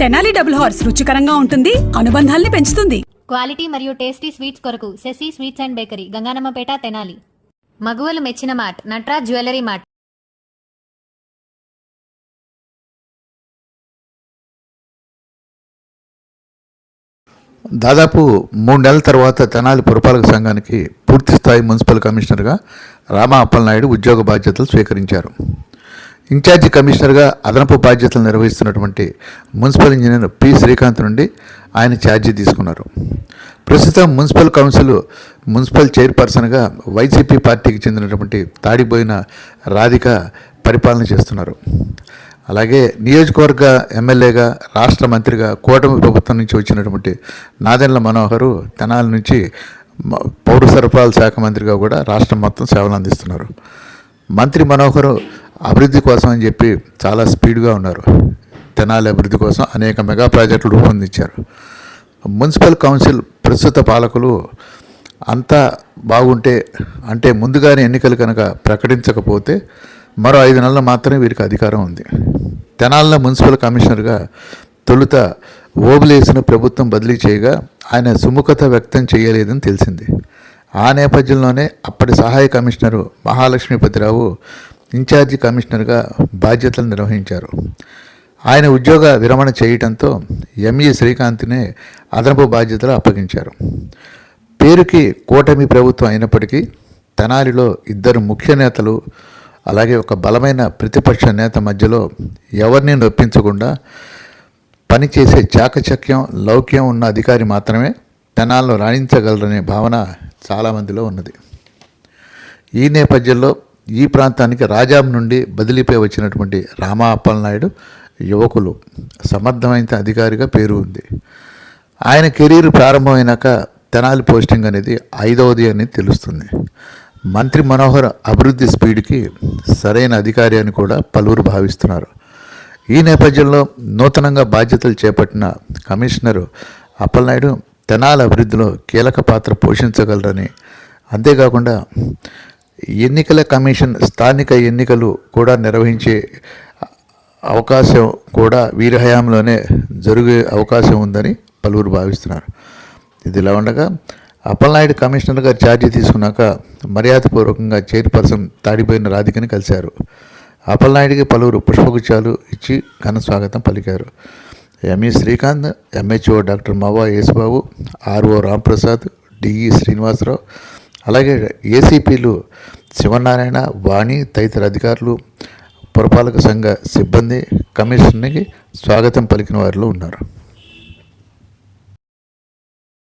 Tenali double horse రుచికరంగా ఉంటుంది అనుబంధాల్ని పెంచుతుంది. క్వాలిటీ మరియు టేస్టీ స్వీట్స్ కొరకు Sashi sweets and bakery Ganganammapeta Tenali. మగువలు మెచ్చిన మార్ట్ నట్రాజ్ జ్యువెలరీ మార్ట్ దాదాపు మూడు నెలల తర్వాత తెనాలి పురపాలక సంఘానికి పూర్తి స్థాయి మున్సిపల్ కమిషనర్గా రామా అప్పలనాయుడు ఉద్యోగ బాధ్యతలు స్వీకరించారు. ఇన్ఛార్జి కమిషనర్గా అదనపు బాధ్యతలు నిర్వహిస్తున్నటువంటి మున్సిపల్ ఇంజనీర్ పి శ్రీకాంత్ నుండి ఆయన ఛార్జీ తీసుకున్నారు. ప్రస్తుతం మున్సిపల్ కౌన్సిల్ మున్సిపల్ చైర్పర్సన్గా వైసీపీ పార్టీకి చెందినటువంటి తాడిపోయిన రాధిక పరిపాలన చేస్తున్నారు. అలాగే నియోజకవర్గ ఎమ్మెల్యేగా రాష్ట్ర మంత్రిగా కూటమి ప్రభుత్వం నుంచి వచ్చినటువంటి నాదెండ్ల మనోహరు తెనాల నుంచి పౌర సరఫరాల శాఖ మంత్రిగా కూడా రాష్ట్రం మొత్తం సేవలు అందిస్తున్నారు. మంత్రి మనోహరు అభివృద్ధి కోసం అని చెప్పి చాలా స్పీడ్గా ఉన్నారు. తెనాలి అభివృద్ధి కోసం అనేక మెగా ప్రాజెక్టులు రూపొందించారు. మున్సిపల్ కౌన్సిల్ ప్రస్తుత పాలకులు అంతా బాగుంటే అంటే ముందుగానే ఎన్నికలు కనుక ప్రకటించకపోతే మరో ఐదు నెలలు మాత్రమే వీరికి అధికారం ఉంది. తెనాలిలో మున్సిపల్ కమిషనర్గా తొలుత ఓబులేసిన ప్రభుత్వం బదిలీ చేయగా ఆయన సుముఖత వ్యక్తం చేయలేదని తెలిసింది. ఆ నేపథ్యంలోనే అప్పటి సహాయ కమిషనరు మహాలక్ష్మీపతిరావు ఇన్ఛార్జి కమిషనర్గా బాధ్యతలు నిర్వహించారు. ఆయన ఉద్యోగ విరమణ చేయటంతో ఎంఈ శ్రీకాంత్నే అదనపు బాధ్యతలు అప్పగించారు. పేరుకి కూటమి ప్రభుత్వం అయినప్పటికీ తెనాలిలో ఇద్దరు ముఖ్య నేతలు అలాగే ఒక బలమైన ప్రతిపక్ష నేత మధ్యలో ఎవరిని నొప్పించకుండా పనిచేసే చాకచక్యం లౌక్యం ఉన్న అధికారి మాత్రమే తెనాలను రాణించగలరనే భావన చాలామందిలో ఉన్నది. ఈ నేపథ్యంలో ఈ ప్రాంతానికి రాజాం నుండి బదిలీపై వచ్చినటువంటి రామా అప్పలనాయుడు యువకులు సమర్థమైన అధికారిగా పేరు ఉంది. ఆయన కెరీర్ ప్రారంభమైనాక తెనాలి పోస్టింగ్ అనేది ఐదవది అని తెలుస్తుంది. మంత్రి మనోహర్ అభివృద్ధి స్పీడ్కి సరైన అధికారి అని కూడా పలువురు భావిస్తున్నారు. ఈ నేపథ్యంలో నూతనంగా బాధ్యతలు చేపట్టిన కమిషనరు అప్పలనాయుడు తెనాలి అభివృద్ధిలో కీలక పాత్ర పోషించగలరని. అంతేకాకుండా ఎన్నికల కమిషన్ స్థానిక ఎన్నికలు కూడా నిర్వహించే అవకాశం కూడా వీరి హయాంలోనే జరిగే అవకాశం ఉందని పలువురు భావిస్తున్నారు. ఇది ఇలా ఉండగా అప్పలనాయుడు కమిషనర్గా ఛార్జీ తీసుకున్నాక మర్యాదపూర్వకంగా చైర్పర్సన్ తాడిపోయిన రాధికని కలిశారు. అప్పలనాయుడికి పలువురు పుష్పగుచ్చాలు ఇచ్చి ఘన స్వాగతం పలికారు. ME Srikanth MHO doctor Mava Yesubabu RO Ramprasad DE Srinivasarao అలాగే ఏసీపీలు శివనారాయణ వాణి తదితర అధికారులు పురపాలక సంఘ సిబ్బంది కమిషన్కి స్వాగతం పలికిన వారిలో ఉన్నారు.